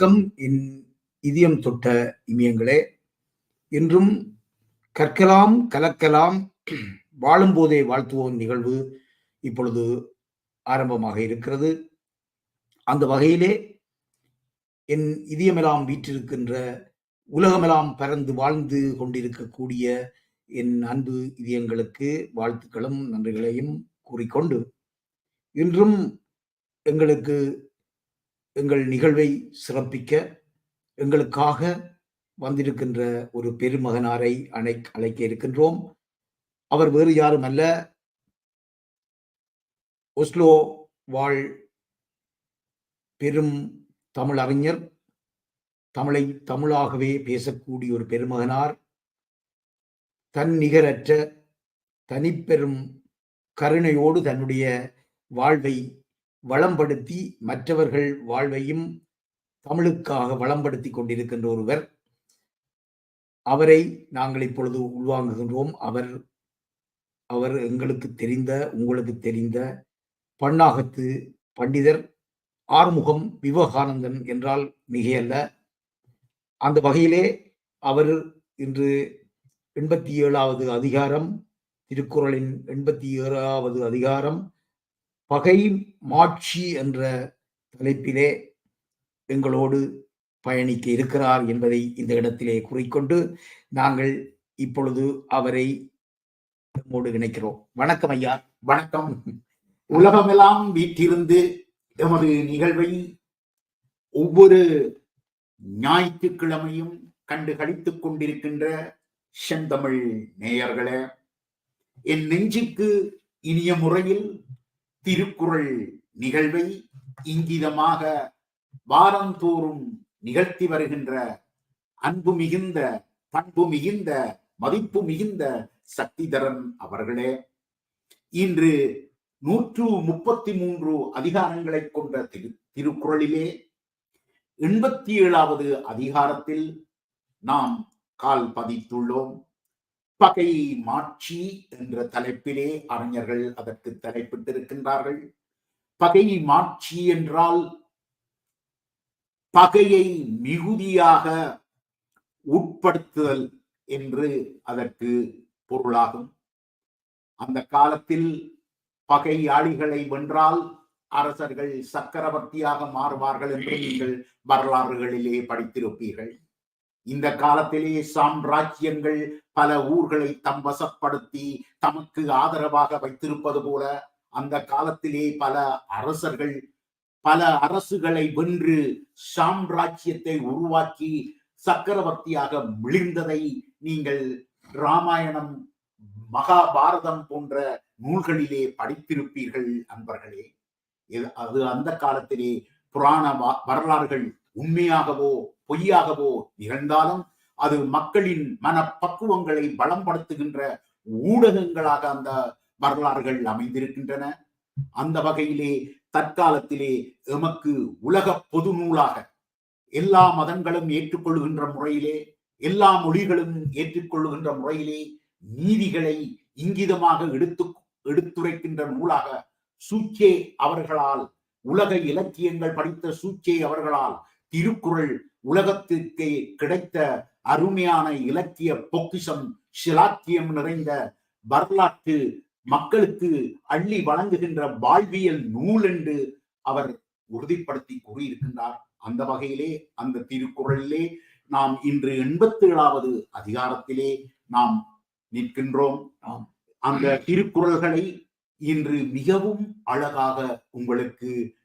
வணக்கம். என் இதயம் தொட்ட இமியங்களே இன்றும் கற்கலாம் கலக்கலாம் வாழும்போதே வாழ்த்துவோம் நிகழ்வு இப்பொழுது ஆரம்பமாக இருக்கிறது. அந்த வகையிலே என் இதயமெல்லாம் வீற்றிருக்கின்ற உலகமெல்லாம் பறந்து வாழ்ந்து கொண்டிருக்கக்கூடிய என் அன்பு இதயங்களுக்கு வாழ்த்துக்களும் நன்றிகளையும் கூறிக்கொண்டு இன்றும் எங்களுக்கு எங்கள் நிகழ்வை சிறப்பிக்க எங்களுக்காக வந்திருக்கின்ற ஒரு பெருமகனாரை அணை அழைக்க இருக்கின்றோம். அவர் வேறு யாரும் அல்ல. ஒஸ்லோ வாழ் பெரும் தமிழ் அறிஞர். தமிழை தமிழாகவே பேசக்கூடிய ஒரு பெருமகனார். தன் நிகரற்ற தனிப்பெரும் கருணையோடு தன்னுடைய வாழ்வை வளம்படுத்தி மற்றவர்கள் வாழ்வையும் தமிழுக்காக வளம்படுத்தி கொண்டிருக்கின்ற ஒருவர். அவரை நாங்கள் இப்பொழுது உள்வாங்குகின்றோம். அவர் அவர் எங்களுக்கு தெரிந்த உங்களுக்கு தெரிந்த பன்னாகத்து பண்டிதர் ஆறுமுகம் விவேகானந்தன் என்றால் மிகையல்ல. அந்த வகையிலே அவர் இன்று எண்பத்தி ஏழாவது அதிகாரம் திருக்குறளின் எண்பத்தி ஏழாவது அதிகாரம் பகை மாட்சி என்ற தலைப்பிலே எங்களோடு பயணிக்க இருக்கிறார் என்பதை இந்த இடத்திலே குறிக்கொண்டு நாங்கள் இப்பொழுது அவரை நம்மோடு இணைக்கிறோம். வணக்கம் ஐயா வணக்கம். உலகமெல்லாம் வீட்டிருந்து எமது நிகழ்வை ஒவ்வொரு ஞாயிற்றுக்கிழமையும் கண்டு கழித்துக் கொண்டிருக்கின்ற செந்தமிழ் நேயர்களே என் நெஞ்சுக்கு இனிய முறையில் திருக்குறள் நிகழ்வை இங்கிதமாக வாரந்தோறும் நிகழ்த்தி வருகின்ற அன்பு மிகுந்த பண்பு மிகுந்த மதிப்பு மிகுந்த சக்திதரன் அவர்களே. இன்று நூற்று முப்பத்தி மூன்று அதிகாரங்களை கொண்ட திரு திருக்குறளிலே எண்பத்தி ஏழாவது அதிகாரத்தில் நாம் கால் பதித்துள்ளோம். பகை மாட்சி என்ற தலைப்பிலே அறிஞர்கள் அதற்கு தலைப்பிட்டிருக்கின்றார்கள். பகை மாட்சி என்றால் பகையை மிகுதியாக உட்படுத்துதல் என்று அதற்கு பொருளாகும். அந்த காலத்தில் பகையாளிகளை வென்றால் அரசர்கள் சக்கரவர்த்தியாக மாறுவார்கள் என்று நீங்கள் வரலாறுகளிலே படித்திருப்பீர்கள். இந்த காலத்திலே சாம்ராஜ்யங்கள் பல ஊர்களை தம் வசப்படுத்தி தமக்கு ஆதரவாக வைத்திருப்பது போல அந்த காலத்திலே பல அரசர்கள் பல அரசுகளை வென்று சாம்ராஜ்யத்தை உருவாக்கி சக்கரவர்த்தியாக மிளிர்ந்ததை நீங்கள் ராமாயணம் மகாபாரதம் போன்ற நூல்களிலே படித்திருப்பீர்கள் அன்பர்களே. அது அந்த காலத்திலே புராண வரலாறுகள் உண்மையாகவோ பொய்யாகவோ நிகழ்ந்தாலும் அது மக்களின் மனப்பக்குவங்களை பலப்படுத்துகின்ற ஊடகங்களாக அந்த வரலாறுகள் அமைந்திருக்கின்றன. அந்த வகையிலே தற்காலத்திலே எமக்கு உலக பொது நூலாக எல்லா மதங்களும் ஏற்றுக்கொள்கின்ற முறையிலே எல்லா மொழிகளும் ஏற்றுக்கொள்ளுகின்ற முறையிலே நீதிகளை இங்கிதமாக எடுத்து எடுத்துரைக்கின்ற நூலாக சூச்சே அவர்களால் உலக இலக்கியங்கள் படித்த சூச்சே அவர்களால் திருக்குறள் உலகத்திற்கு கிடைத்த அருமையான இலக்கிய பொக்கிஷம் சிலாக்கியம் நிறைந்த வரலாற்று மக்களுக்கு அள்ளி வழங்குகின்ற வாழ்வியல் நூல் என்று அவர் உறுதிப்படுத்தி கூறியிருக்கின்றார். அந்த வகையிலே அந்த திருக்குறளிலே நாம் இன்று எண்பத்தி ஏழாவது அதிகாரத்திலே நாம் நிற்கின்றோம். அந்த திருக்குறள்களை இன்று மிகவும் அழகாக உங்களுக்கு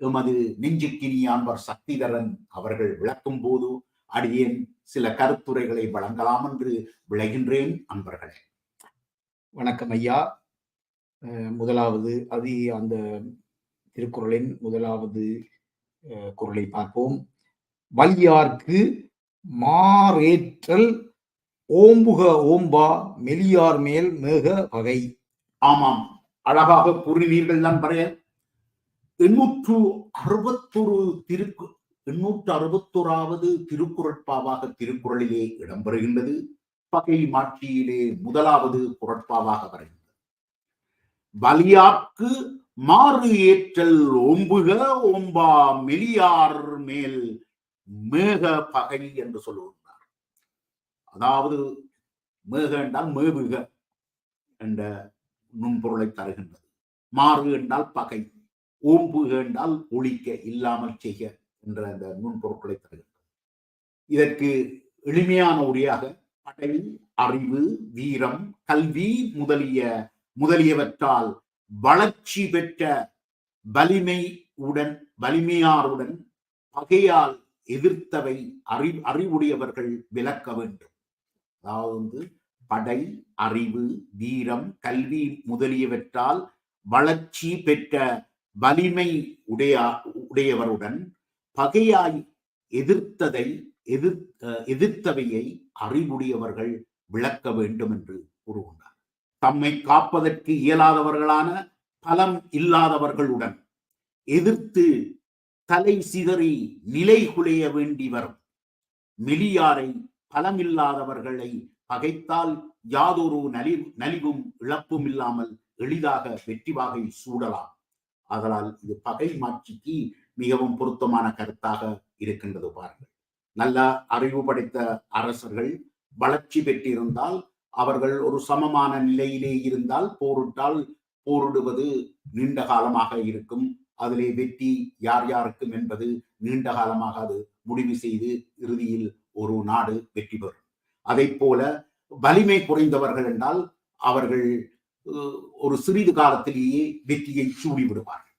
எமது நெஞ்சுக்கினியான்பர் சக்திதரன் அவர்கள் விளக்கும் போது அடியேன் சில கருத்துரைகளை வழங்கலாம் என்று விளைகின்றேன் அன்பர்களே. வணக்கம் ஐயா. முதலாவது அது அந்த திருக்குறளின் முதலாவது குரலை பார்ப்போம். வலியார்க்கு மாறேற்றல் ஓம்புக ஓம்பா மெலியார் மேல் மேக வகை ஆமாம். அழகாக கூறினீர்கள் நண்பரே. எண்ணூற்று அறுபத்தொரு திருக்கு எண்ணூற்று அறுபத்தொராவது திருக்குறட்பாவாக திருக்குறளிலே இடம்பெறுகின்றது. பகை மாட்சியிலே முதலாவது குரட்பாவாக வருகின்றது. வலியாக்கு மாறு ஏற்றல் ஓம்புக ஓம்பா மெலியார் மேல் மேக பகை என்று சொல்லுகின்றார். அதாவது மேக என்றால் மேவுக என்ற நுண்பொருளை தருகின்றது. மாறு என்றால் பகை. ஓம்பு கேண்டால் ஒழிக்க இல்லாமல் செய்க என்ற அந்த நுண்பொருட்களை தருகின்றது இதற்கு எளிமையான உரையாக படை அறிவு வீரம் கல்வி முதலிய முதலியவற்றால் வளர்ச்சி பெற்ற வலிமை உடன் வலிமையாருடன் பகையால் எதிர்த்தவை அறி அறிவுடையவர்கள் விளக்க வேண்டும். அதாவது வந்து படை அறிவு வீரம் கல்வி முதலியவற்றால் வளர்ச்சி பெற்ற வலிமை உடைய உடையவருடன் பகையாய் எதிர்த்ததை எதிர் அஹ் எதிர்த்தவையை அறிவுடையவர்கள் விளக்க வேண்டும் என்று கூறுகின்றார். தம்மை காப்பதற்கு இயலாதவர்களான பலம் இல்லாதவர்களுடன் எதிர்த்து தலை சிதறி நிலை குலைய வேண்டி வரும் மெலியாரை பலமில்லாதவர்களை பகைத்தால் யாதொரு நலி நலிவும் இழப்பும் இல்லாமல் எளிதாக வெற்றி வாகை சூடலாம். ஆதலால் இது பகை மாட்சிக்கு மிகவும் பொருத்தமான கருத்தாக இருக்கின்றது பாருங்கள். நல்ல அறிவு படைத்த அரசர்கள் வளர்ச்சி பெற்றிருந்தால் அவர்கள் ஒரு சமமான நிலையிலே இருந்தால் போரிட்டால் போரிடுவது நீண்ட காலமாக இருக்கும். அதிலே வெற்றி யார் யாருக்கும் என்பது நீண்ட காலமாக அது முடிவு செய்து இறுதியில் ஒரு நாடு வெற்றி பெறும். அதை போல வலிமை குறைந்தவர்கள் என்றால் அவர்கள் ஒரு சிறிது காலத்திலேயே வெற்றியை சூடி விடுவார்கள்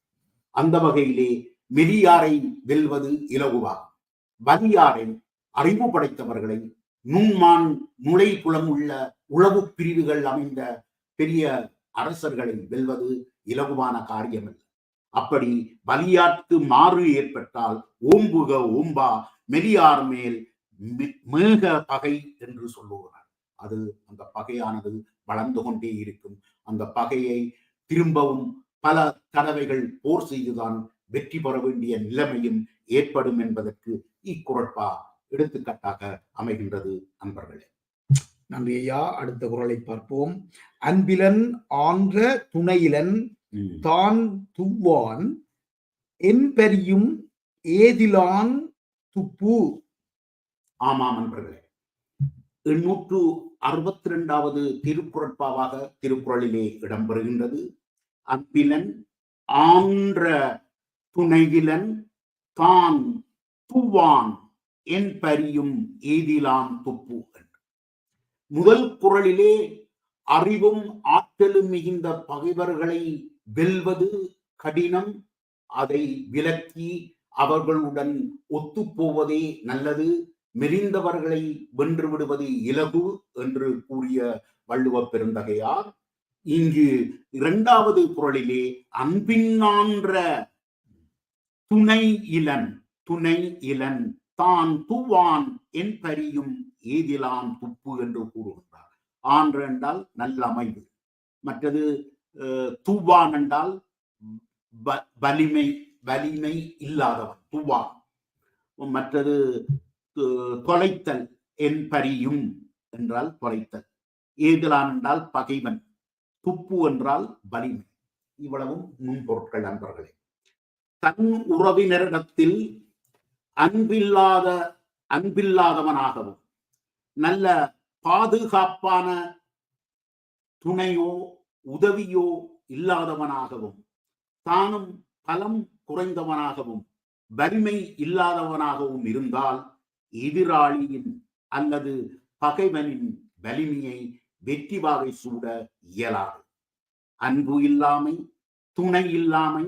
அந்த வகையிலே மெலியாரை வெல்வது இலகுவாகும். வலியாரை அறிவு படைத்தவர்களை நுண்மான் நுழைப்புலம் உள்ள உளவு பிரிவுகள் அமைந்த பெரிய அரசர்களை வெல்வது இலகுவான காரியமல்ல. அப்படி வலியாட்கு மாறு ஏற்பட்டால் ஓம்புக ஓம்பா மெலியார் மேல் மேக பகை என்று சொல்லுகிறார் அது அந்த பகையானது வளர்ந்து கொண்டே இருக்கும். அந்த பகையை திரும்பவும் பல தடவைகள் போர் செய்துதான் வெற்றி பெற வேண்டிய நிலைமையும் ஏற்படும் என்பதற்கு இக்குரட்பா எடுத்துக்காட்டாக அமைகின்றது நண்பர்களே. நன்றி ஐயா. அடுத்த குரலை பார்ப்போம். அன்பிலன் ஆன்ற துணையிலன். தான் துவான் என்பரியும் ஏதிலான் துப்பு. ஆமாம் நண்பர்களே. எண்ணூற்று அறுபத்தி ரெண்டாவது திருக்குறட்பாவாக திருக்குறளிலே இடம்பெறுகின்றது. அன்பிலன் ஆன்ற துணையிலன் தான் துவான் என் பரியும் ஏதிலான் துப்பு முதல் குரலிலே அறிவும் ஆற்றலும் மிகுந்த பகைவர்களை வெல்வது கடினம். அதை விலக்கி அவர்களுடன் ஒத்துப்போவதே நல்லது. மெலிந்தவர்களை வென்று விடுவது இலகு என்று கூறிய வள்ளுவ பெருந்தகையார் இங்கு இரண்டாவது குறளிலே அன்பின்னான்ற துணை இளன் துணை இளன் தான் துவான் என் பரியும் ஏதிலான் துப்பு என்று கூறுகின்றார். ஆன்று என்றால் நல்ல அமைவு. மற்றது அஹ், துவான் என்றால் வ- வலிமை வலிமை இல்லாதவன் துவான். மற்றது தொலைத்தல் என் பரியும் என்றால் தொலைத்தல். ஏதிலான் என்றால் பகைவன் துப்பு என்றால் வலிமை இவ்வளவும் முன்பொருட்கள் நண்பர்களே. தன் உறவினரிடத்தில் அன்பில்லாத அன்பில்லாதவனாகவும் நல்ல பாதுகாப்பான துணையோ உதவியோ இல்லாதவனாகவும் தானும் பலம் குறைந்தவனாகவும் வலிமை இல்லாதவனாகவும் இருந்தால் எதிராளியின் அல்லது பகைவனின் வலிமையை வெற்றி வாகை சூட இயலாது. அன்பு இல்லாமை துணை இல்லாமை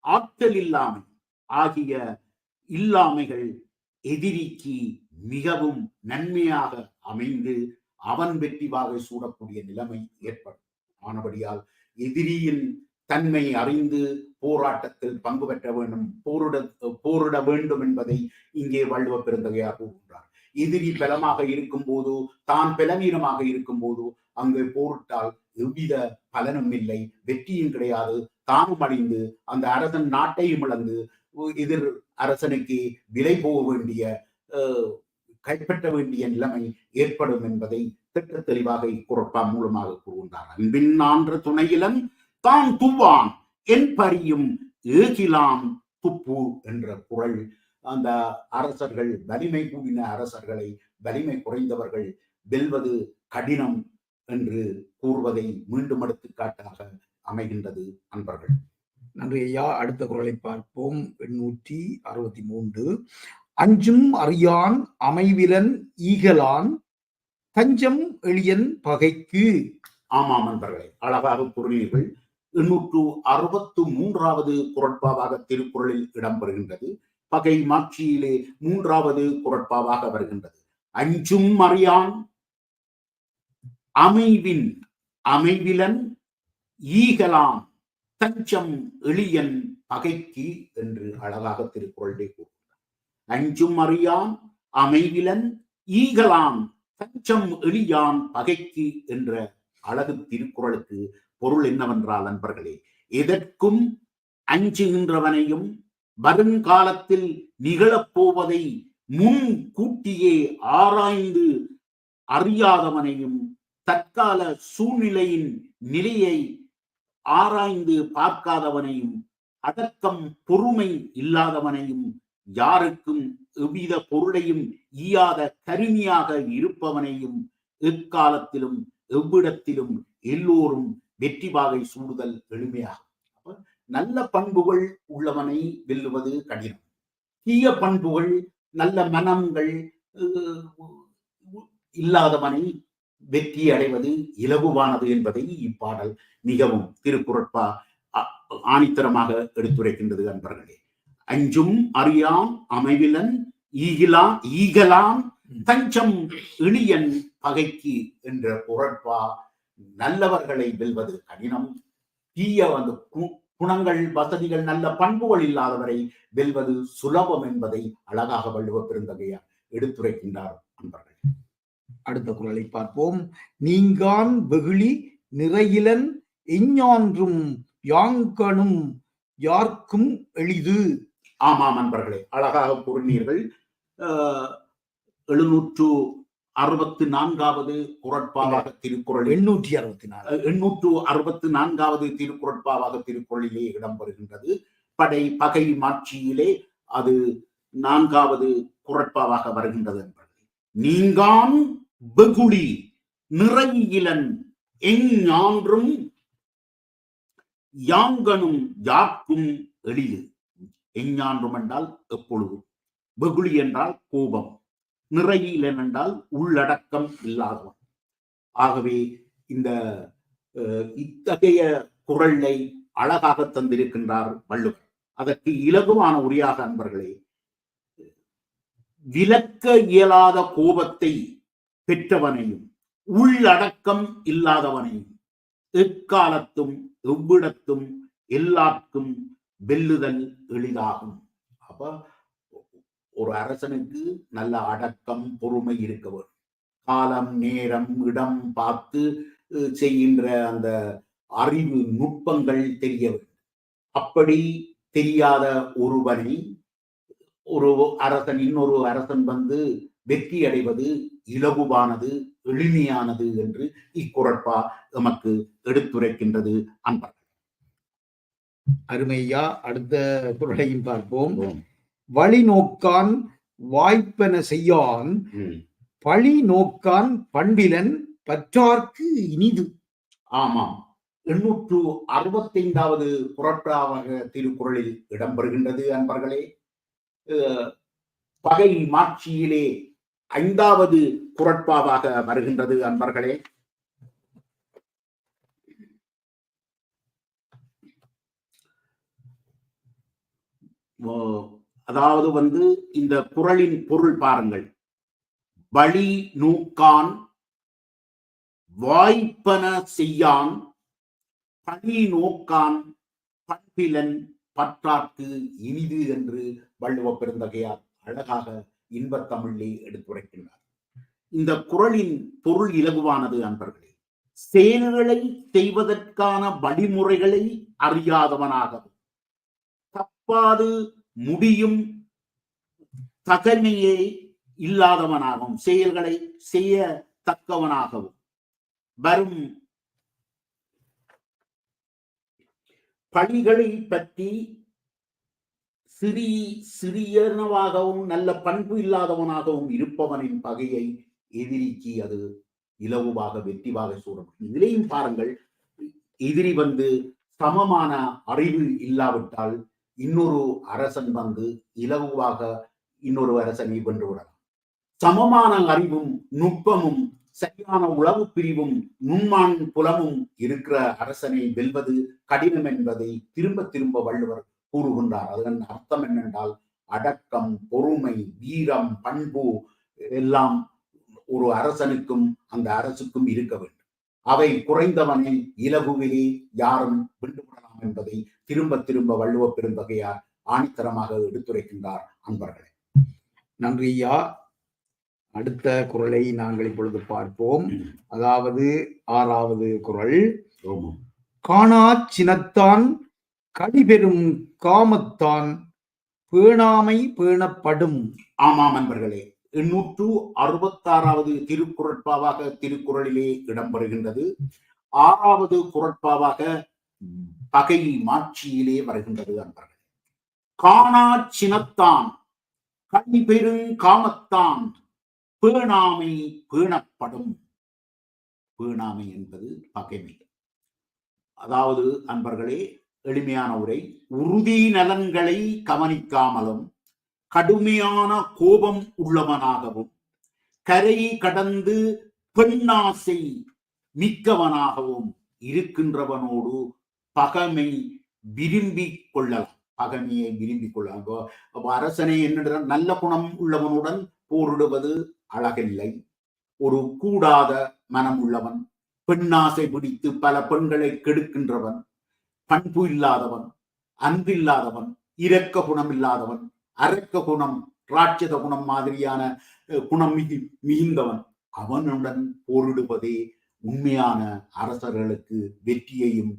ஆற்றல் இல்லாமை ஆகிய இல்லாமைகள் எதிரிக்கு மிகவும் நன்மையாக அமைந்து அவன் வெற்றி வாகை சூடக்கூடிய நிலைமை ஏற்படும். ஆனபடியால் எதிரியின் தன்மை அறிந்து போராட்டத்தில் பங்கு பெற்ற வேண்டும். போரிட போரிட வேண்டும் என்பதை இங்கே வள்ளுவ பெருந்தகையார் கூறுகின்றார். எதிரி பலமாக இருக்கும் போது தான் பலவீனமாக இருக்கும் போது அங்கு போரிட்டால் எவ்வித பலனும் இல்லை வெற்றியும் கிடையாது. தானும் அடைந்து அந்த அரசன் நாட்டையும் இழந்து எதிர் அரசனுக்கு விலை போக வேண்டிய அஹ், கைப்பற்ற வேண்டிய நிலைமை ஏற்படும் என்பதை திட்ட தெளிவாக இக்குறப்பா மூலமாக கூறுகின்றார். அன்பின் நான்ற துணையிலும் தான் துவான் என் பரியும் ஏகிலாம் துப்பு என்ற குரல். அந்த அரசர்கள் வலிமை கூடின அரசர்களை வலிமை குறைந்தவர்கள் வெல்வது கடினம் என்று கூறுவதை மீண்டும் எடுத்துக்காட்டாக அமைகின்றது அன்பர்கள். நன்றி ஐயா. அடுத்த குரலை பார்ப்போம். எண்ணூற்றி அறுபத்தி மூன்று. அஞ்சும் அறியான் அமைவிலன் ஈகலான் தஞ்சம் எளியன் பகைக்கு. ஆமாம் அன்பர்களே. அழகாக கூறினீர்கள். எண்ணூற்று அறுபத்து மூன்றாவது குரட்பாவாக திருக்குறளில் இடம்பெறுகின்றது. பகை மாட்சியிலே மூன்றாவது குரட்பாவாக வருகின்றது. அஞ்சும் அறியான் அமைவின் அமைவிலன் ஈகலாம் தஞ்சம் எளியன் பகைக்கு என்று அழகாக திருக்குறளே கூறுகிறார் அஞ்சும் அறியான் அமைவிலன் ஈகலாம் தஞ்சம் எளியான் பகைக்கு என்ற அழகு திருக்குறளுக்கு பொருள் என்னவென்றால் நண்பர்களே எதற்கும் அஞ்சுகின்றவனையும் வருங்காலத்தில் நிகழப்போவதை முன் கூட்டியே ஆராய்ந்து அறியாதவனையும் தற்கால சூழ்நிலையின் நிலையை ஆராய்ந்து பார்க்காதவனையும் அடக்கம் பொறுமை இல்லாதவனையும் யாருக்கும் எவ்வித பொருளையும் ஈயாத கருமியாக இருப்பவனையும் எக்காலத்திலும் எவ்விடத்திலும் எல்லோரும் வெற்றி வாகை சூடுதல் எளிமையாகும். அப்ப நல்ல பண்புகள் உள்ளவனை வெல்லுவது கடினம். தீய பண்புகள் நல்ல மனங்கள் இல்லாதவனை வெற்றி அடைவது இலகுவானது என்பதை இப்பாடல் மிகவும் திருக்குறட்பா ஆணித்தரமாக எடுத்துரைக்கின்றது அன்பர்களே. அஞ்சும் அறியாம் அமைவிலன் ஈகிலாம் ஈகலாம் தஞ்சம் இளியன் பகைக்கு என்ற குரட்பா நல்லவர்களை வெல்வது கடினம். தீய அந்த குணங்கள் வசதிகள் நல்ல பண்புகள் இல்லாதவரை வெல்வது சுலபம் என்பதை அழகாக வள்ளுவ பெருந்தகையார் எடுத்துரைக்கின்றார் அன்பர்கள். அடுத்த குரலை பார்ப்போம். நீங்கான் வெகுளி நிறையிலன் எஞ்ஞான்றும் யாங்கனும் யார்க்கும் எளிது. ஆமாம் அன்பர்களே அழகாக கூறினீர்கள். எழுநூற்று அறுபத்து நான்காவது குரட்பாவாக திருக்குறளில் எண்ணூற்றி அறுபத்தி நாலு எண்ணூற்று அறுபத்து நான்காவது திருக்குறட்பாவாக திருக்குறளிலே இடம்பெறுகின்றது. படை பகை மாட்சியிலே அது நான்காவது குரட்பாவாக வருகின்றது என்பது. நீங்கான் வெகுளி நிறையிலன் எஞ்ஞான்றும் யாங்கனும் யாக்கும் எளிது. எஞ்ஞான்றும் என்றால் எப்பொழுதும் வெகுளி என்றால் கோபம். நிறையில் என்னென்றால் உள்ளடக்கம் இல்லாதவன். ஆகவே இந்த இத்தகைய குரலை அழகாக தந்திருக்கின்றார் வள்ளுவர். அதற்கு இலகுவான உரியாக அன்பர்களே விலக்க இயலாத கோபத்தை பெற்றவனையும் உள்ளடக்கம் இல்லாதவனையும் எக்காலத்தும் எவ்விடத்தும் எல்லாருக்கும் வெல்லுதல் எளிதாகும். அப்ப ஒரு அரசனுக்கு நல்ல அடக்கம் பொறுமை இருக்க வேண்டும். காலம் நேரம் இடம் பார்த்து செய்கின்ற அந்த அறிவு நுட்பங்கள் தெரிய வேண்டும். அப்படி தெரியாத ஒருவனை ஒரு அரசன் இன்னொரு அரசன் வந்து வெற்றி அடைவது இலகுவானது எளிமையானது என்று இக்குறட்பா எமக்கு எடுத்துரைக்கின்றது அன்பர்கள். அருமையா அடுத்த குரலையும் பார்ப்போம். வழி நோக்கான் வாய்ப்பென செய்யான். பழி நோக்கான் பண்பிலன் பற்றார்க்கு இனிது. ஆமாம். எண்ணூற்று அறுபத்தைந்தாவது புறப்பாவாக திருக்குறளில் இடம்பெறுகின்றது அன்பர்களே. பகை மாட்சியிலே ஐந்தாவது குரட்பாவாக வருகின்றது அன்பர்களே. ஓ, அதாவது வந்து இந்த குறளின் பொருள் பாருங்கள். வழி நூக்கான் வாய்ப்பன செய்யான் பழி நோக்கான் பண்பிலன் பற்றாக்கு இனிது என்று வள்ளுவ பெருந்தகையார் அழகாக இன்பத் தமிழிலே எடுத்துரைக்கின்றார். இந்த குறளின் பொருள் இலகுவானது அன்பர்களே செயல்களை செய்வதற்கான வழிமுறைகளை அறியாதவனாகவும் தப்பாது முடியும் தகமையை இல்லாதவனாகவும் செயல்களை செய்ய தக்கவனாகவும் வரும் பணிகளை பற்றி சிறி சிறியனவாகவும் நல்ல பண்பு இல்லாதவனாகவும் இருப்பவனின் பகையை எதிரிக்கு அது இலவுவாக வெற்றிவாக சூடும் இதிலேயும் பாருங்கள் எதிரி வந்து சமமான அறிவு இல்லாவிட்டால் இன்னொரு அரசன் வந்து இலகுவாக இன்னொரு அரசனை வென்று விடலாம். சமமான அறிவும் நுட்பமும் சரியான உளவு பிரிவும் நுண்மான் புலமும் இருக்கிற அரசனை வெல்வது கடினம் என்பதை திரும்ப திரும்ப வள்ளுவர் கூறுகின்றார். அதன் அர்த்தம் என்னென்றால் அடக்கம் பொறுமை வீரம் பண்பு எல்லாம் ஒரு அரசனுக்கும் அந்த அரசுக்கும் இருக்க வேண்டும். அவை குறைந்தவனை இலகுவிலே யாரும் விட்டுவிடலாம் என்பதை திரும்ப திரும்ப வள்ளுவ பெரும்பகையார் ஆணித்தரமாக எடுத்துரைக்கின்றார் அன்பர்களே. நன்றி ஐயா. அடுத்த குறளை நாங்கள் இப்பொழுது பார்ப்போம். அதாவது ஆறாவது குறள் காணா சினத்தான் கடிபெறும் காமத்தான் பேணாமை பேணப்படும். ஆமாம் அன்பர்களே. எண்ணூற்று அறுபத்தாறாவது திருக்குறட்பாவாக திருக்குறளிலே இடம்பெறுகின்றது. ஆறாவது குரட்பாவாக பகை மாட்சியிலே வருகின்றது அன்பர்களே. காணா சினத்தான் கண் பெருங் காமத்தான் பேணாமை பேணப்படும். பேணாமை என்பது பகைமை. அதாவது அன்பர்களே எளிமையான உரை உறுதி நலன்களை கவனிக்காமலும் கடுமையான கோபம் உள்ளவனாகவும் கரை கடந்து பெண்ணாசை மிக்கவனாகவும் இருக்கின்றவனோடு பகமை விரும்பி கொள்ளலாம் பகமையை விரும்பி கொள்ளலாம் அப்போ அரசனை என்ன நல்ல குணம் உள்ளவனுடன் போரிடுவது அழகில்லை. ஒரு கூடாத மனம் உள்ளவன் பெண்ணாசை பிடித்து பல பெண்களை கெடுக்கின்றவன் பண்பு இல்லாதவன் அன்பில்லாதவன் இரக்க குணம் இல்லாதவன் அரக்க குணம் ராட்சத குணம் மாதிரியான அஹ், குணம் மிகு மிகுந்தவன். அவனுடன் போரிடுவதே உண்மையான அரசர்களுக்கு வெற்றியையும்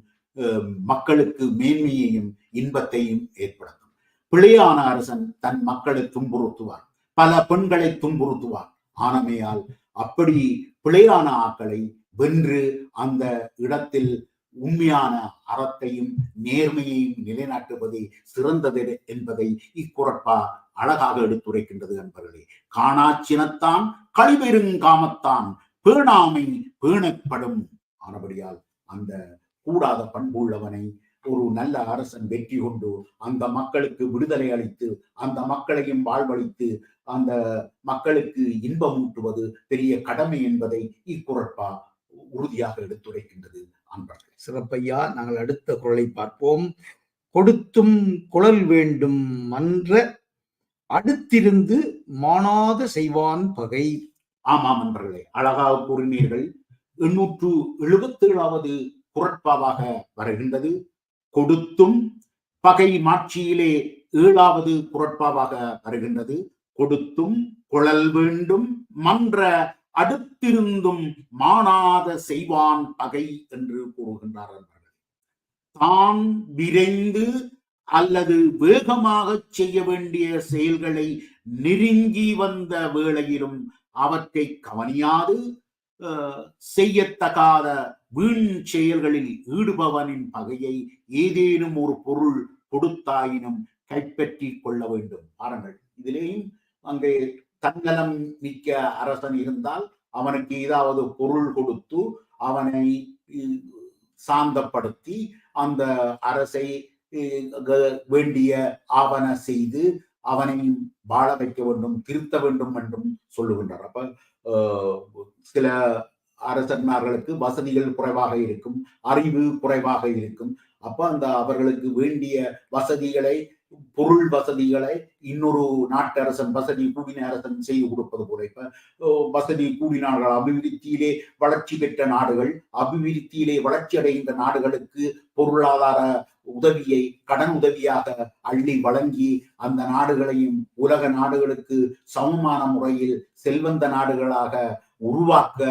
மக்களுக்கு மேன்மையையும் இன்பத்தையும் ஏற்படுத்தும். பிழையான அரசன் தன் மக்களை துன்புறுத்துவார் பல பெண்களை துன்புறுத்துவார் ஆனமையால் அப்படி பிழையான ஆக்களை வென்று அந்த இடத்தில் உண்மையான அறத்தையும் நேர்மையையும் நிலைநாட்டுவதே சிறந்தது என்பதை இக்குறப்பா அழகாக எடுத்துரைக்கின்றது என்பர்களே காணாச்சினத்தான் கழிபெருங்காமத்தான் பேணாமை பேணப்படும். ஆனபடியால் அந்த கூடாத பண்புள்ளவனை ஒரு நல்ல அரசன் வெற்றி கொண்டு அந்த மக்களுக்கு விடுதலை அளித்து அந்த மக்களையும் வாழ்வளித்து அந்த மக்களுக்கு இன்பம் ஊட்டுவது பெரிய கடமை என்பதை இக்குறட்பா உறுதியாக எடுத்துரைக்கின்றது அன்பர்களே. சிறப்பையா நாங்கள் அடுத்த குறளை பார்ப்போம். கொடுத்தும் குழல் வேண்டும் மன்ற அடுத்திருந்து மானாத செய்வான் பகை. ஆமாம் நண்பர்களே அழகாக கூறினீர்கள். எண்ணூற்று எழுபத்தி ஏழாவது குரட்பாவாக வருகின்றது. கொடுத்தும் பகை மாட்சியிலே ஏழாவது குரட்பாவாக வருகின்றது. கொடுத்தும் குழல் வேண்டும் மன்ற அடுத்திருந்தும் மாணாத செய்வான் பகை என்று கூறுகின்றார் நண்பர்களே. தான் விரைந்து அல்லது வேகமாக செய்ய வேண்டிய செயல்களை நெருங்கி வந்த வேளையிலும் அவற்றை கவனியாது. செய்யத்தகாத வீண் செயல்களில் ஈடுபவனின் பகையை ஏதேனும் ஒரு பொருள் கொடுத்தாயினும் கைப்பற்றி கொள்ள வேண்டும். பாருங்கள் இதிலேயும் அங்கே தன்னலம் மிக்க அரசன் இருந்தால் அவனுக்கு ஏதாவது பொருள் கொடுத்து அவனை சாந்தப்படுத்தி அந்த அரசை க- வேண்டிய ஆவண செய்து அவனை வாழ வைக்க வேண்டும் திருத்த வேண்டும் என்றும் சொல்லுகின்றார். அப்ப ஆஹ், சில அரசன்மார்களுக்கு வசதிகள் குறைவாக இருக்கும் அறிவு குறைவாக இருக்கும். அப்ப அந்த அவர்களுக்கு வேண்டிய வசதிகளை பொருள் வசதிகளை இன்னொரு நாட்டு அரசன் வசதி கூடின அரசன் செய்து கொடுப்பது போல. இப்ப வசதி கூடினார்கள். அபிவிருத்தியிலே வளர்ச்சி பெற்ற நாடுகள் அபிவிருத்தியிலே வளர்ச்சி அடைகின்ற நாடுகளுக்கு பொருளாதார உதவியை கடன் உதவியாக அள்ளி வழங்கி அந்த நாடுகளையும் உலக நாடுகளுக்கு சமமான முறையில் செல்வந்த நாடுகளாக உருவாக்க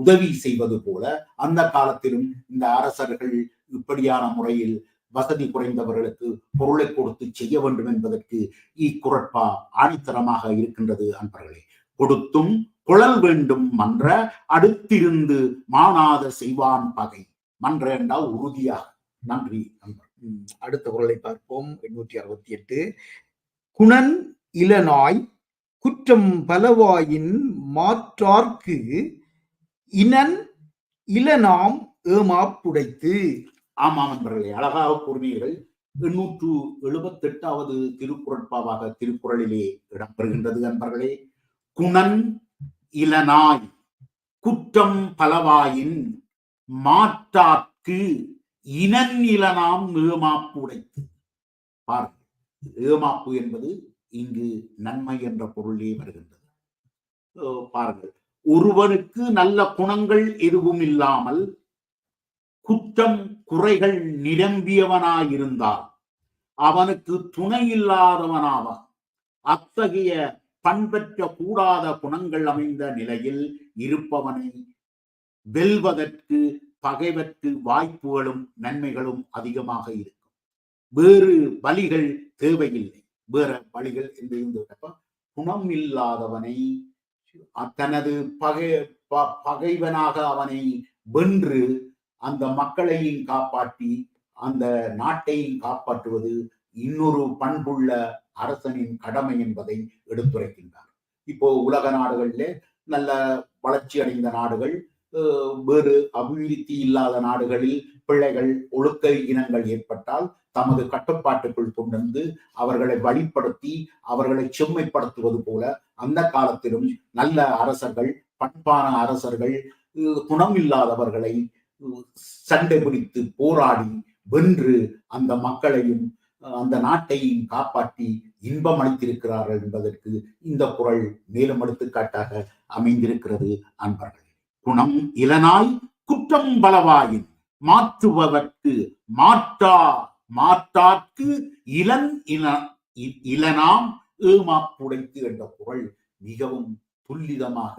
உதவி செய்வது போல அந்த காலத்திலும் இந்த அரசர்கள் இப்படியான முறையில் வசதி குறைந்தவர்களுக்கு பொருளை கொடுத்து செய்ய வேண்டும் என்பதற்கு இக்குரட்பா ஆணித்தரமாக இருக்கின்றது அன்பர்களே. கொடுத்தும் குழல் வேண்டும் மன்ற அடுத்திருந்து மானாத செய்வான் பகை. மன்ற என்றால் உறுதியாக. நன்றி அடுத்த குரலை பார்ப்போம். எண்ணூற்றி அறுபத்தி எட்டு. குணன் இளநாய் குற்றம் பலவாயின் மாற்றார்க்கு இனன் இளநாம் ஏமாப்புடைத்து ஆமாம் நண்பர்களே அழகாக கூறினீர்கள் எண்ணூற்று எழுபத்தி எட்டாவது திருக்குறட்பாவாக திருக்குறளிலே இடம்பெறுகின்றது நண்பர்களே. குணன் இளநாய் குற்றம் பலவாயின் மாற்றாக்கு இனன் இளனாம் ஏமாப்பு உடைத்து பாருங்கள் ஏமாப்பு என்பது இங்கு நன்மை என்ற பொருளே வருகின்றது. பாருங்கள் ஒருவனுக்கு நல்ல குணங்கள் எதுவும் இல்லாமல் குற்றம் குறைகள் நிரம்பியவனாயிருந்தால் அவனுக்கு துணை இல்லாதவனாவான். அத்தகைய பண்பற்ற கூடாத குணங்கள் அமைந்த நிலையில் இருப்பவனை வெல்வதற்கு பகைவற்கு வாய்ப்புகளும் நன்மைகளும் அதிகமாக இருக்கும். வேறு வழிகள் தேவையில்லை. வேற வழிகள் என்று குணம் இல்லாதவனை தனது பகை பகைவனாக அவனை வென்று அந்த மக்களையும் காப்பாற்றி அந்த நாட்டையும் காப்பாற்றுவது இன்னொரு பண்புள்ள அரசனின் கடமை என்பதை எடுத்துரைக்கின்றார். இப்போ உலக நாடுகளிலே நல்ல வளர்ச்சி அடைந்த நாடுகள் வேறு அபிவிருத்தி இல்லாத நாடுகளில் பிள்ளைகள் ஒழுக்க இனங்கள் ஏற்பட்டால் தமது கட்டுப்பாட்டுக்குள் கொண்டு வந்து அவர்களை வழிப்படுத்தி அவர்களை செம்மைப்படுத்துவது போல அந்த காலத்திலும் நல்ல அரசர்கள் பண்பான அரசர்கள் குணம் இல்லாதவர்களை சண்டை பிடித்து போராடி வென்று அந்த மக்களையும் அந்த நாட்டையும் காப்பாற்றி இன்பம் அளித்திருக்கிறார்கள் என்பதற்கு இந்த குரல் மேலும் எடுத்துக்காட்டாக அமைந்திருக்கிறது அன்பர்கள். குணம் இலனாய் குற்றம் பலவாயின் மாற்றுபவர்க்கு மாற்றா மாற்றார்க்கு இளன் இன இலனாம் இளனாம் ஏமாப்புடைத்து என்ற குறள் மிகவும் துல்லிதமாக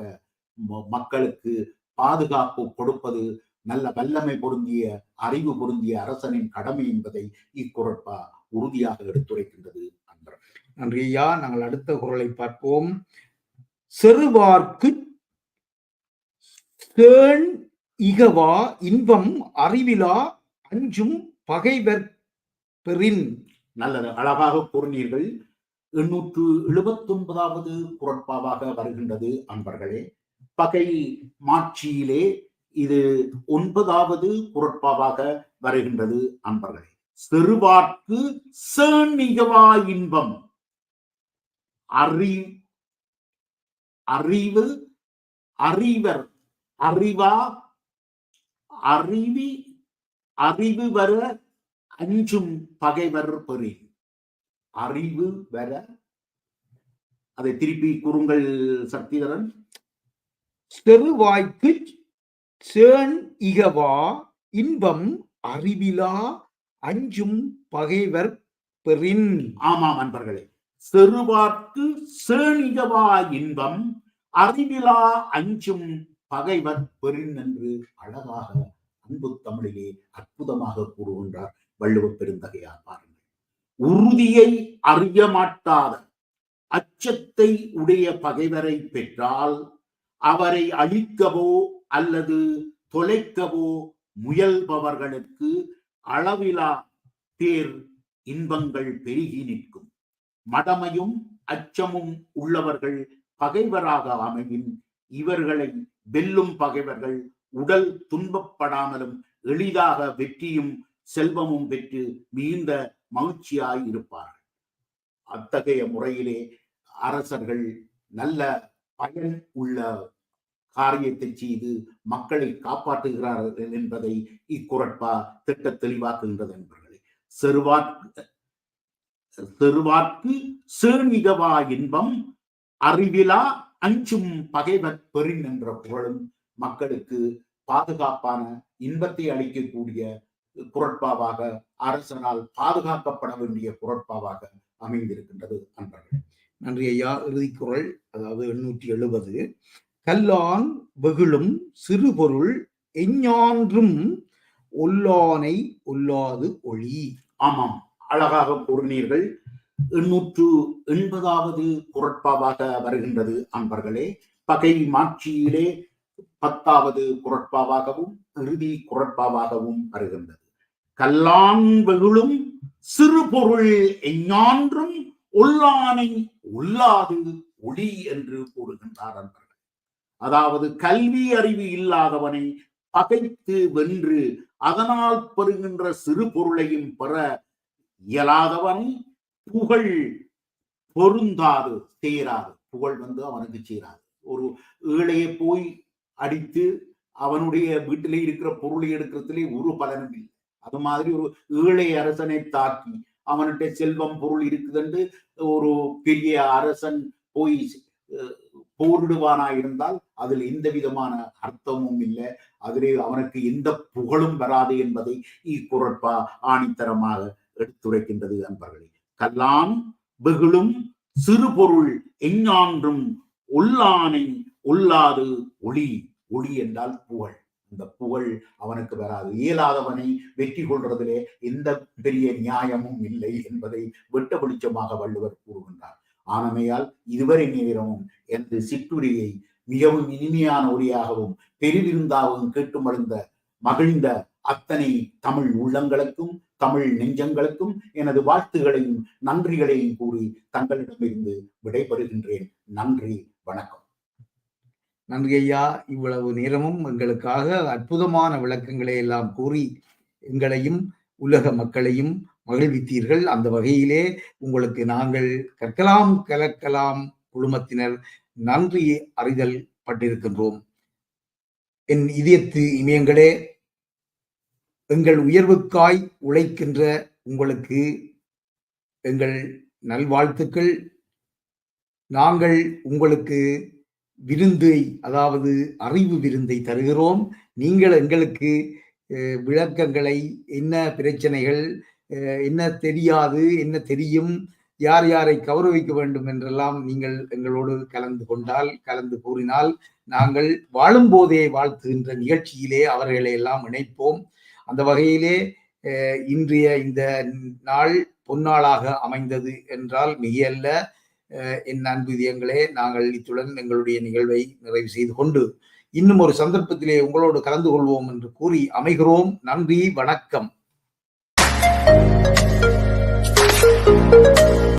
மக்களுக்கு பாதுகாப்பு கொடுப்பது நல்ல வல்லமை பொருந்திய அறிவு பொருந்திய அரசனின் கடமை என்பதை இக்குறட்பா உறுதியாக எடுத்துரைக்கின்றது அன்பர்கள் நன்றி ஐயா. நாங்கள் அடுத்த குரலை பார்ப்போம். செருவார்க்கு சேண் இகவா இன்பம் அறிவிலா அஞ்சும் பகைவர் பெறின். நல்லது. அழகாக கூறினீர்கள். எண்ணூற்று எழுபத்தி ஒன்பதாவது குரட்பாவாக வருகின்றது அன்பர்களே. பகை மாட்சியிலே இது ஒன்பதாவது குரட்பாவாக வருகின்றது அன்பர்களே. செருவார்க்கு சேணிகவா இன்பம். அறி அறிவு அறிவர் அறிவா அறிவி அறிவு வர அஞ்சும் பகைவர் பெறி அறிவு வர அதை திருப்பி குறுங்கள் சக்திதரன். செருவாய்க்கு சேண் இகவா இன்பம் அறிவிலா அஞ்சும் பகைவர் பெறின். ஆமாம் அன்பர்களே. செருவார்க்கு சேணிகவா இன்பம் அறிவிலா அஞ்சும் பகைவர் பெறின் என்று அழகாக அன்பு தமிழிலே அற்புதமாக கூறுகின்றார் வள்ளுவ பெருந்தகையார் பாருங்கள். உறுதியை அறிய மாட்டாத அச்சத்தை உடைய பகைவரை பெற்றால் அவரை அழிக்கவோ அல்லது தொலைக்கவோ முயல்பவர்களுக்கு அளவிலா பேர் இன்பங்கள் பெருகி நிற்கும். மடமையும் அச்சமும் உள்ளவர்கள் பகைவராக அமையின் இவர்களை வெல்லும் பகைவர்கள் உடல் துன்பப்படாமலும் எளிதாக வெற்றியும் செல்வமும் பெற்று மிகுந்த மகிழ்ச்சியாய் இருப்பார்கள். அத்தகைய முறையிலே அரசர்கள் நல்ல பயன் உள்ள காரியத்தை செய்து மக்களை காப்பாற்றுகிறார்கள் என்பதை இக்குரட்பா திட்ட தெளிவாக்குகின்றது என்பர்களே செருவாக்கு செருவாக்கு சேமிகவா இன்பம் அறிவிலா அஞ்சும் பகைவர் பெறின் என்ற குரலும் மக்களுக்கு பாதுகாப்பான இன்பத்தை அளிக்கக்கூடிய குரட்பாவாக அரசனால் பாதுகாக்கப்பட வேண்டிய குரட்பாவாக அமைந்திருக்கின்றது அன்பர்கள். நன்றி ஐயா இறுதிக்குறள் அதாவது எண்ணூற்றி எழுபது. கல்லான் வெகுளும் சிறுபொருள் எஞ்ஞான்றும் ஒல்லானை ஒல்லாது ஒளி. ஆமாம் அழகாக கூறினீர்கள். எண்ணூற்று எண்பதாவது குரட்பாவாக வருகின்றது அன்பர்களே. பகை மாட்சியிலே பத்தாவது குரட்பாவாகவும் இறுதி குரட்பாவாகவும் வருகின்றது. கல்லான் வெகுளும் சிறு பொருள் எஞ்ஞான்றும் உள்ளானை உள்ளாது ஒளி என்று கூறுகின்றார் அன்பர்கள். அதாவது கல்வி அறிவு இல்லாதவனை பகைத்து வென்று அதனால் பெறுகின்ற சிறு பொருளையும் பெற இயலாதவனை புகழ் பொருந்தாது சேராது புகழ் வந்து அவனுக்கு சேராது. ஒரு ஏழையை போய் அடித்து அவனுடைய வீட்டிலே இருக்கிற பொருளை எடுக்கிறதுலே ஒரு பலனும் இல்லை. அது மாதிரி ஒரு ஏழை அரசனை தாக்கி அவன்கிட்ட செல்வம் பொருள் இருக்குதுன்னு ஒரு பெரிய அரசன் போய் போரிடுவானா இருந்தால் அதில் எந்த விதமான அர்த்தமும் இல்லை. அதிலே அவனுக்கு எந்த புகழும் வராது என்பதை இக்குறட்பா ஆணித்தரமாக எடுத்துரைக்கின்றது அன்பர்களே. கல்லாம் வெகுளும் சிறு பொருள் எஞ்ஞான்றும் உள்ளானை உள்ளாது ஒளி ஒளி என்றால் புகழ். இந்த புகழ் அவனுக்கு வராது. இயலாதவனை வெற்றி கொள்றதிலே எந்த பெரிய நியாயமும் இல்லை என்பதை வெட்ட வெளிச்சமாக வள்ளுவர் கூறுகின்றார். ஆனமையால் இதுவரை நேரமும் எனது சிற்றுரையை மிகவும் இனிமையான ஒளியாகவும் பெருவிருந்தாகவும் கேட்டு மழுந்த மகிழ்ந்த அத்தனை தமிழ் உள்ளங்களுக்கும் தமிழ் நெஞ்சங்களுக்கும் எனது வாழ்த்துகளையும் நன்றிகளையும் கூறி தங்களிடமிருந்து விடைபெறுகின்றேன். நன்றி வணக்கம். நன்றி ஐயா இவ்வளவு நேரமும் எங்களுக்காக அற்புதமான விளக்கங்களை எல்லாம் கூறி எங்களையும் உலக மக்களையும் மகிழ்வித்தீர்கள். அந்த வகையிலே உங்களுக்கு நாங்கள் கற்கலாம் கலக்கலாம் குழுமத்தினர் நன்றி அறிதல் பட்டிருக்கின்றோம். என் இதயத்து இமயங்களே எங்கள் உயர்வுக்காய் உழைக்கின்ற உங்களுக்கு எங்கள் நல்வாழ்த்துக்கள். நாங்கள் உங்களுக்கு விருந்தை அதாவது அறிவு விருந்தை தருகிறோம். நீங்கள் எங்களுக்கு விளக்கங்களை என்ன பிரச்சனைகள் என்ன தெரியாது என்ன தெரியும் யார் யாரை கௌரவிக்க வேண்டும் என்றெல்லாம் நீங்கள் எங்களோடு கலந்து கொண்டால் கலந்து கூறினால் நாங்கள் வாழும்போதே வாழ்த்துகின்ற நிகழ்ச்சியிலே அவர்களை எல்லாம் இணைப்போம். அந்த வகையிலே இன்றைய இந்த நாள் பொன்னாளாக அமைந்தது என்றால் மிகையல்ல. என் அன்புதியங்களே நாங்கள் இத்துடன் எங்களுடைய நிகழ்வை நிறைவு செய்து கொண்டு இன்னும் ஒரு சந்தர்ப்பத்திலே உங்களோடு கலந்து கொள்வோம் என்று கூறி அமைகிறோம். நன்றி வணக்கம்.